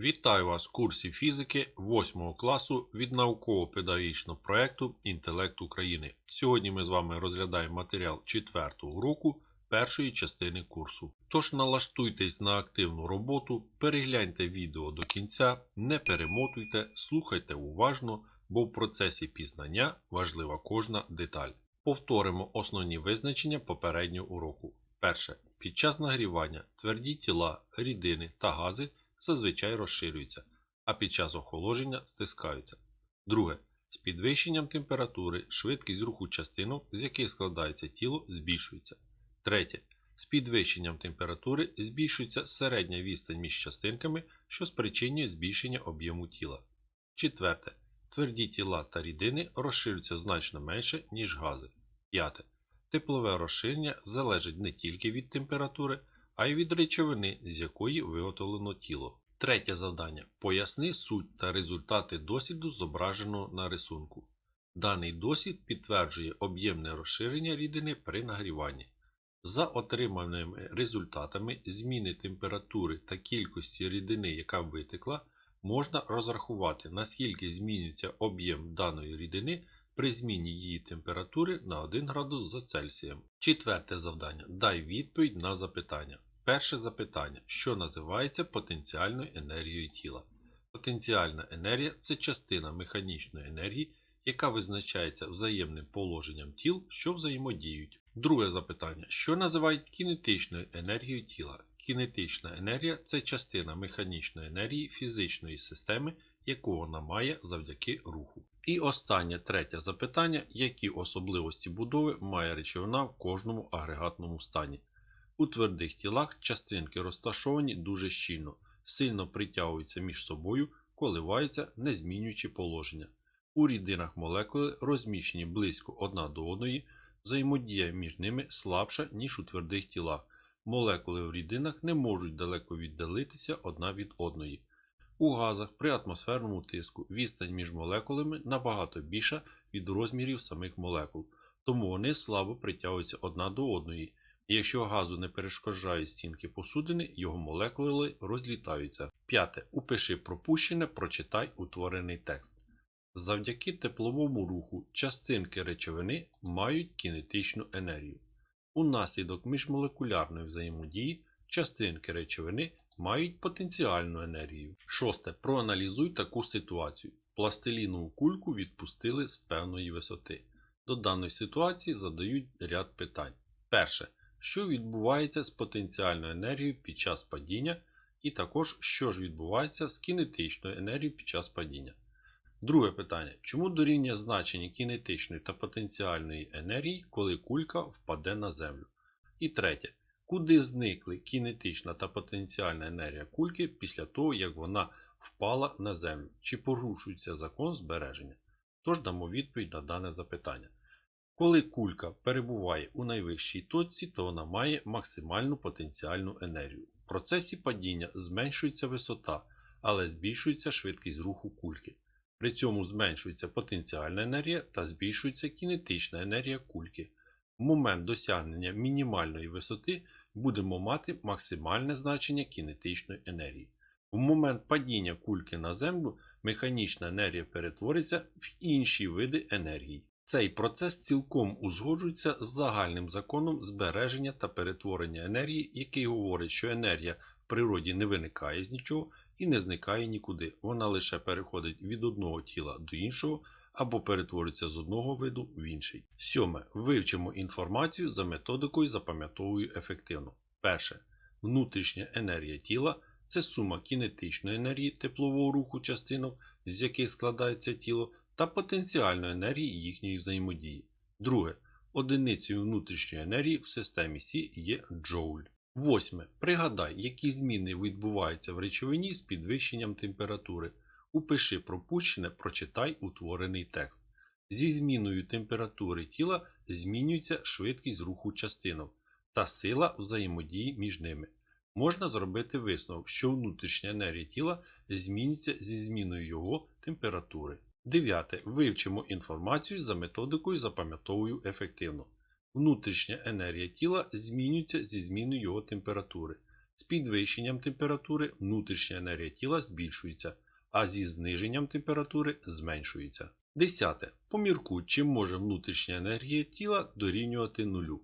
Вітаю вас в курсі фізики 8 класу від науково-педагогічного проєкту Інтелект України. Сьогодні ми з вами розглядаємо матеріал 4 уроку першої частини курсу. Тож налаштуйтесь на активну роботу, перегляньте відео до кінця, не перемотуйте, слухайте уважно, бо в процесі пізнання важлива кожна деталь. Повторимо основні визначення попереднього уроку. Перше. Під час нагрівання тверді тіла, рідини та гази зазвичай розширюються, а під час охолодження стискаються. Друге. З підвищенням температури швидкість руху частинок, з яких складається тіло, збільшується. Третє. З підвищенням температури збільшується середня відстань між частинками, що спричинює збільшення об'єму тіла. Четверте. Тверді тіла та рідини розширюються значно менше, ніж гази. П'яте. Теплове розширення залежить не тільки від температури, а й від речовини, з якої виготовлено тіло. Третє завдання. Поясни суть та результати досліду, зображеного на рисунку. Даний дослід підтверджує об'ємне розширення рідини при нагріванні. За отриманими результатами зміни температури та кількості рідини, яка витекла, можна розрахувати, наскільки змінюється об'єм даної рідини при зміні її температури на 1 градус за Цельсієм. Четверте завдання. Дай відповідь на запитання. Перше запитання, що називається потенціальною енергією тіла. Потенціальна енергія це частина механічної енергії, яка визначається взаємним положенням тіл, що взаємодіють. Друге запитання, що називають кінетичною енергією тіла. Кінетична енергія це частина механічної енергії фізичної системи, яку вона має завдяки руху. І останнє третє запитання, які особливості будови має речовина в кожному агрегатному стані. У твердих тілах частинки розташовані дуже щільно, сильно притягуються між собою, коливаються, не змінюючи положення. У рідинах молекули розміщені близько одна до одної, взаємодія між ними слабша, ніж у твердих тілах. Молекули в рідинах не можуть далеко віддалитися одна від одної. У газах при атмосферному тиску відстань між молекулами набагато більша від розмірів самих молекул, тому вони слабо притягуються одна до одної. Якщо газу не перешкоджають стінки посудини, його молекули розлітаються. П'яте. Упиши пропущене, прочитай утворений текст. Завдяки тепловому руху частинки речовини мають кінетичну енергію. Унаслідок міжмолекулярної взаємодії частинки речовини мають потенціальну енергію. Шосте. Проаналізуй таку ситуацію. Пластилінову кульку відпустили з певної висоти. До даної ситуації задають ряд питань. Перше. Що відбувається з потенціальною енергією під час падіння, і також, що ж відбувається з кінетичною енергією під час падіння. Друге питання. Чому дорівнює значення кінетичної та потенціальної енергії, коли кулька впаде на землю? І третє. Куди зникли кінетична та потенціальна енергія кульки після того, як вона впала на землю? Чи порушується закон збереження? Тож дамо відповідь на дане запитання. Коли кулька перебуває у найвищій точці, то вона має максимальну потенціальну енергію. В процесі падіння зменшується висота, але збільшується швидкість руху кульки. При цьому зменшується потенціальна енергія та збільшується кінетична енергія кульки. В момент досягнення мінімальної висоти будемо мати максимальне значення кінетичної енергії. В момент падіння кульки на землю механічна енергія перетвориться в інші види енергії. Цей процес цілком узгоджується з загальним законом збереження та перетворення енергії, який говорить, що енергія в природі не виникає з нічого і не зникає нікуди. Вона лише переходить від одного тіла до іншого або перетворюється з одного виду в інший. Сьоме. Вивчимо інформацію за методикою запам'ятовую ефективно. Перше. Внутрішня енергія тіла це сума кінетичної енергії теплового руху частинок, з яких складається тіло, та потенціальної енергії їхньої взаємодії. Друге. Одиницею внутрішньої енергії в системі Сі є джоуль. Восьме. Пригадай, які зміни відбуваються в речовині з підвищенням температури. Упиши пропущене, прочитай утворений текст. Зі зміною температури тіла змінюється швидкість руху частинок та сила взаємодії між ними. Можна зробити висновок, що внутрішня енергія тіла змінюється зі зміною його температури. Дев'яте. Вивчимо інформацію за методикою запам'ятовую ефективно. Внутрішня енергія тіла змінюється зі зміною його температури. З підвищенням температури внутрішня енергія тіла збільшується, а зі зниженням температури зменшується. Десяте. Поміркуй, чи може внутрішня енергія тіла дорівнювати нулю.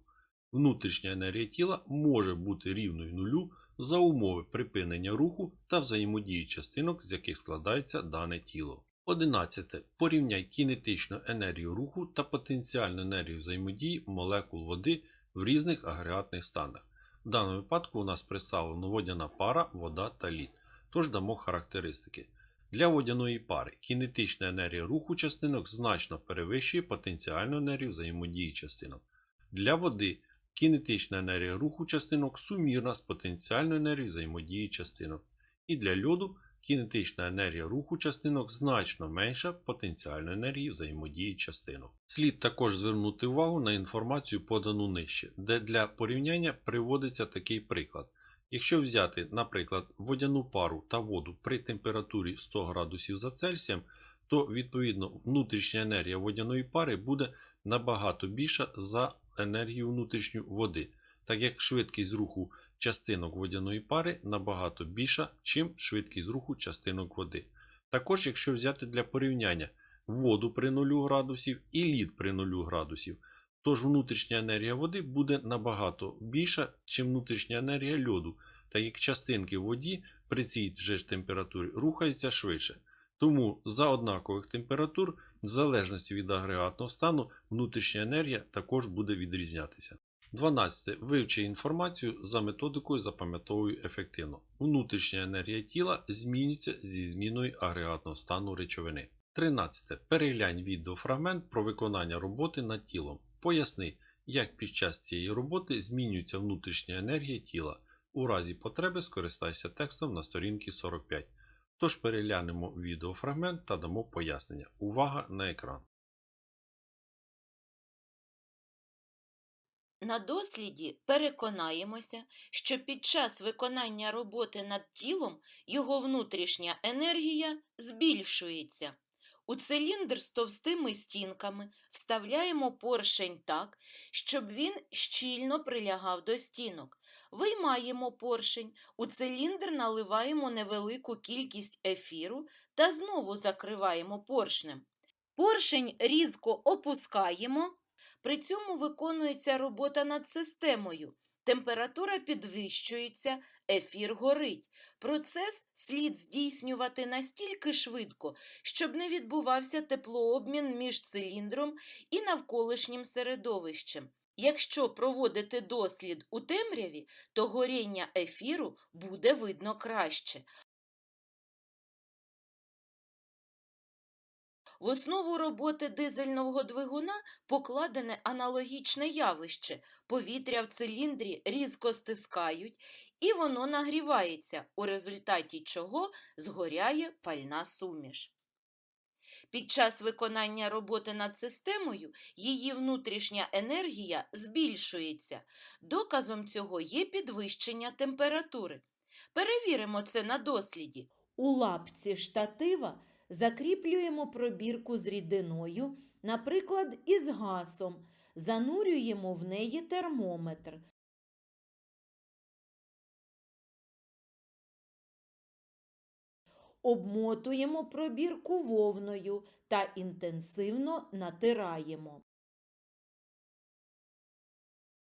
Внутрішня енергія тіла може бути рівною нулю за умови припинення руху та взаємодії частинок, з яких складається дане тіло. 11. Порівняй кінетичну енергію руху та потенціальну енергію взаємодії молекул води в різних агрегатних станах. В даному випадку у нас представлено водяна пара, вода та лід. Тож дамо характеристики. Для водяної пари кінетична енергія руху частинок значно перевищує потенціальну енергію взаємодії частинок. Для води кінетична енергія руху частинок сумірна з потенціальною енергією взаємодії частинок. І для льоду кінетична енергія руху частинок значно менша потенціальної енергії взаємодії частинок. Слід також звернути увагу на інформацію подану нижче, де для порівняння приводиться такий приклад. Якщо взяти, наприклад, водяну пару та воду при температурі 100 градусів за Цельсієм, то відповідно внутрішня енергія водяної пари буде набагато більша за енергію внутрішню води, так як швидкість руху частинок водяної пари набагато більша, чим швидкість руху частинок води. Також, якщо взяти для порівняння воду при 0 градусів і лід при 0 градусів, тож внутрішня енергія води буде набагато більша, чим внутрішня енергія льоду, так як частинки воді при цій же ж температурі рухаються швидше. Тому за однакових температур, в залежності від агрегатного стану, внутрішня енергія також буде відрізнятися. 12. Вивчи інформацію за методикою запам'ятовуй ефективно. Внутрішня енергія тіла змінюється зі зміною агрегатного стану речовини. 13. Переглянь відеофрагмент про виконання роботи над тілом. Поясни, як під час цієї роботи змінюється внутрішня енергія тіла. У разі потреби скористайся текстом на сторінці 45. Тож переглянемо відеофрагмент та дамо пояснення. Увага на екран. На досліді переконаємося, що під час виконання роботи над тілом його внутрішня енергія збільшується. У циліндр з товстими стінками вставляємо поршень так, щоб він щільно прилягав до стінок. Виймаємо поршень, у циліндр наливаємо невелику кількість ефіру та знову закриваємо поршнем. Поршень різко опускаємо. При цьому виконується робота над системою. Температура підвищується, ефір горить. Процес слід здійснювати настільки швидко, щоб не відбувався теплообмін між циліндром і навколишнім середовищем. Якщо проводити дослід у темряві, то горіння ефіру буде видно краще. В основу роботи дизельного двигуна покладене аналогічне явище. Повітря в циліндрі різко стискають, і воно нагрівається, у результаті чого згоряє пальна суміш. Під час виконання роботи над системою її внутрішня енергія збільшується. Доказом цього є підвищення температури. Перевіримо це на досліді. У лапці штатива закріплюємо пробірку з рідиною, наприклад, із гасом, занурюємо в неї термометр. Обмотуємо пробірку вовною та інтенсивно натираємо.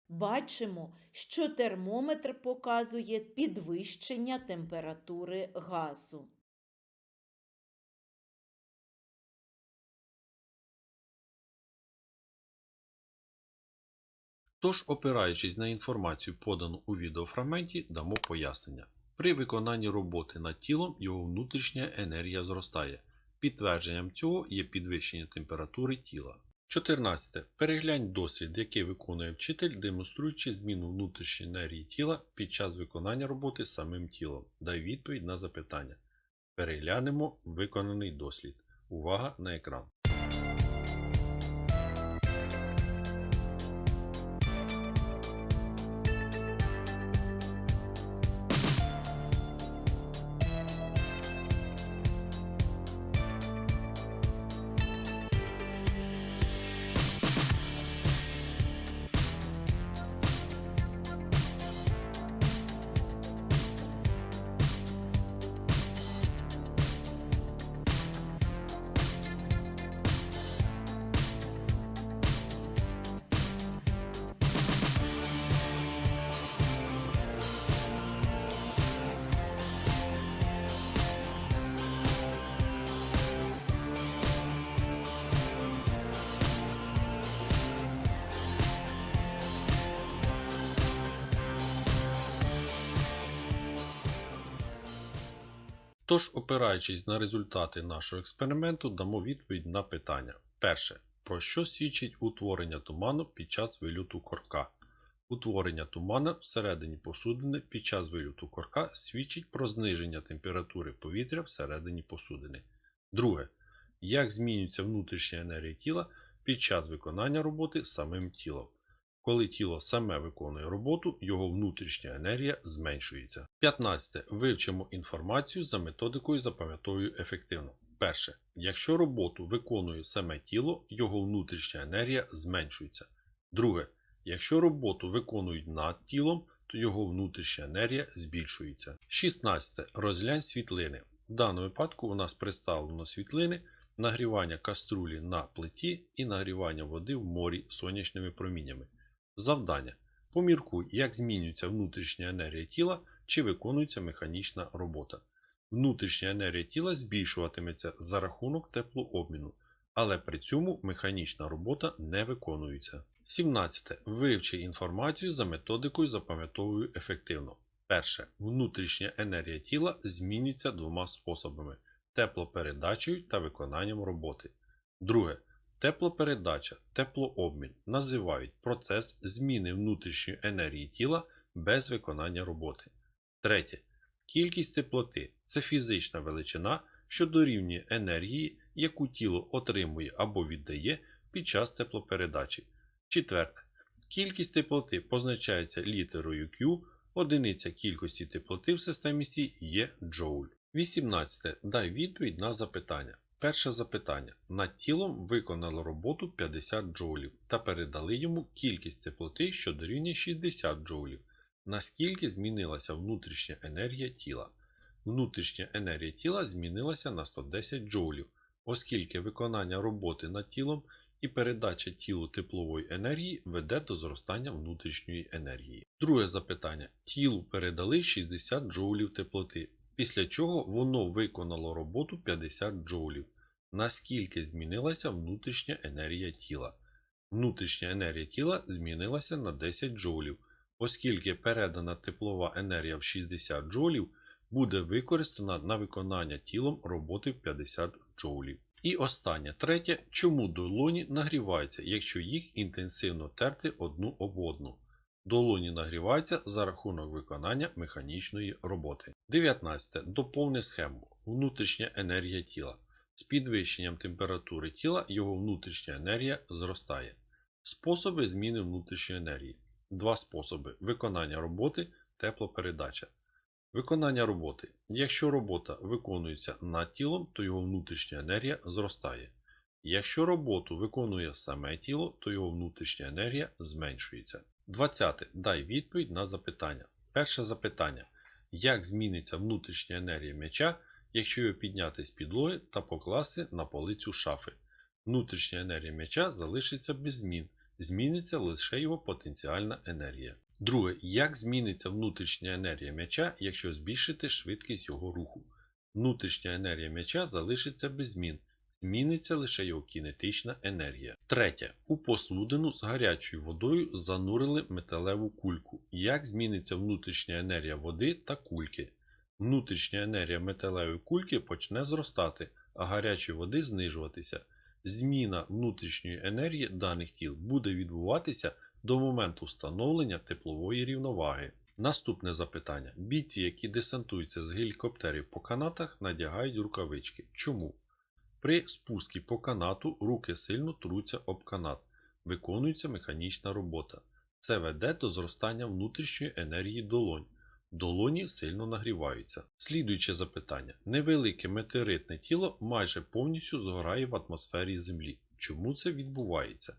Бачимо, що термометр показує підвищення температури газу. Тож, опираючись на інформацію, подану у відеофрагменті, дамо пояснення. При виконанні роботи над тілом його внутрішня енергія зростає. Підтвердженням цього є підвищення температури тіла. 14. Переглянь дослід, який виконує вчитель, демонструючи зміну внутрішньої енергії тіла під час виконання роботи самим тілом. Дай відповідь на запитання. Переглянемо виконаний дослід. Увага на екран. Тож, опираючись на результати нашого експерименту, дамо відповідь на питання. Перше. Про що свідчить утворення туману під час вильоту корка? Утворення тумана всередині посудини під час вильоту корка свідчить про зниження температури повітря всередині посудини. Друге. Як змінюється внутрішня енергія тіла під час виконання роботи самим тілом? Коли тіло саме виконує роботу, його внутрішня енергія зменшується. 15. Вивчимо інформацію за методикою запам'ятовую ефективно. Перше. Якщо роботу виконує саме тіло, його внутрішня енергія зменшується. Друге. Якщо роботу виконують над тілом, то його внутрішня енергія збільшується. 16. Розглянь світлини. В даному випадку у нас представлено світлини нагрівання каструлі на плиті і нагрівання води в морі сонячними проміннями. Завдання. Поміркуй, як змінюється внутрішня енергія тіла чи виконується механічна робота. Внутрішня енергія тіла збільшуватиметься за рахунок теплообміну, але при цьому механічна робота не виконується. 17. Вивчи інформацію за методикою запам'ятовую ефективно. Перше. Внутрішня енергія тіла змінюється двома способами: теплопередачею та виконанням роботи. Друге. Теплопередача, теплообмін називають процес зміни внутрішньої енергії тіла без виконання роботи. Третє. Кількість теплоти це фізична величина, що дорівнює енергії, яку тіло отримує або віддає під час теплопередачі. Четверте. Кількість теплоти позначається літерою Q, одиниця кількості теплоти в системі Сі є джоуль. 18. Дай відповідь на запитання. Перше запитання. Над тілом виконало роботу 50 джоулів та передали йому кількість теплоти, що дорівнює 60 джоулів. Наскільки змінилася внутрішня енергія тіла? Внутрішня енергія тіла змінилася на 110 джоулів, оскільки виконання роботи над тілом і передача тілу теплової енергії веде до зростання внутрішньої енергії. Друге запитання. Тілу передали 60 джоулів теплоти, після чого воно виконало роботу 50 джоулів. Наскільки змінилася внутрішня енергія тіла? Внутрішня енергія тіла змінилася на 10 джоулів, оскільки передана теплова енергія в 60 джоулів буде використана на виконання тілом роботи в 50 джоулів. І останнє, третє, чому долоні нагріваються, якщо їх інтенсивно терти одну об одну? Долоні нагріваються за рахунок виконання механічної роботи. 19. Доповни схему. Внутрішня енергія тіла. З підвищенням температури тіла його внутрішня енергія зростає. Способи зміни внутрішньої енергії. Два способи: виконання роботи, теплопередача. Виконання роботи. Якщо робота виконується над тілом, то його внутрішня енергія зростає. Якщо роботу виконує саме тіло, то його внутрішня енергія зменшується. 20. Дай відповідь на запитання. Перше запитання. Як зміниться внутрішня енергія м'яча, якщо його підняти з підлоги та покласти на полицю шафи? Внутрішня енергія м'яча залишиться без змін, зміниться лише його потенціальна енергія. Друге, як зміниться внутрішня енергія м'яча, якщо збільшити швидкість його руху? Внутрішня енергія м'яча залишиться без змін, зміниться лише його кінетична енергія. Третє. У посудину з гарячою водою занурили металеву кульку. Як зміниться внутрішня енергія води та кульки? Внутрішня енергія металевої кульки почне зростати, а гарячої води знижуватися. Зміна внутрішньої енергії даних тіл буде відбуватися до моменту встановлення теплової рівноваги. Наступне запитання. Бійці, які десантуються з гелікоптерів по канатах, надягають рукавички. Чому? При спуску по канату руки сильно труться об канат, виконується механічна робота. Це веде до зростання внутрішньої енергії долонь. Долоні сильно нагріваються. Слідуюче запитання. Невелике метеоритне тіло майже повністю згорає в атмосфері Землі. Чому це відбувається?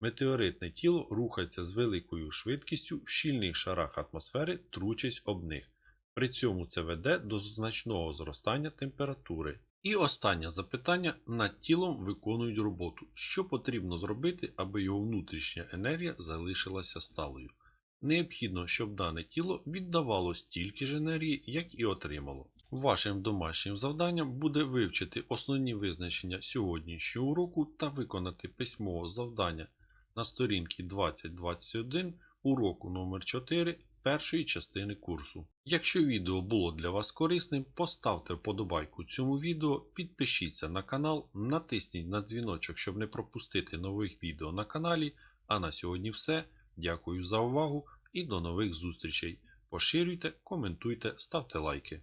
Метеоритне тіло рухається з великою швидкістю в щільних шарах атмосфери, тручись об них. При цьому це веде до значного зростання температури. І останнє запитання: над тілом виконують роботу. Що потрібно зробити, аби його внутрішня енергія залишилася сталою? Необхідно, щоб дане тіло віддавало стільки ж енергії, як і отримало. Вашим домашнім завданням буде вивчити основні визначення сьогоднішнього уроку та виконати письмове завдання на сторінці 2021 уроку номер 4 першої частини курсу. Якщо відео було для вас корисним, поставте вподобайку цьому відео, підпишіться на канал, натисніть на дзвіночок, щоб не пропустити нових відео на каналі. А на сьогодні все. Дякую за увагу і до нових зустрічей. Поширюйте, коментуйте, ставте лайки.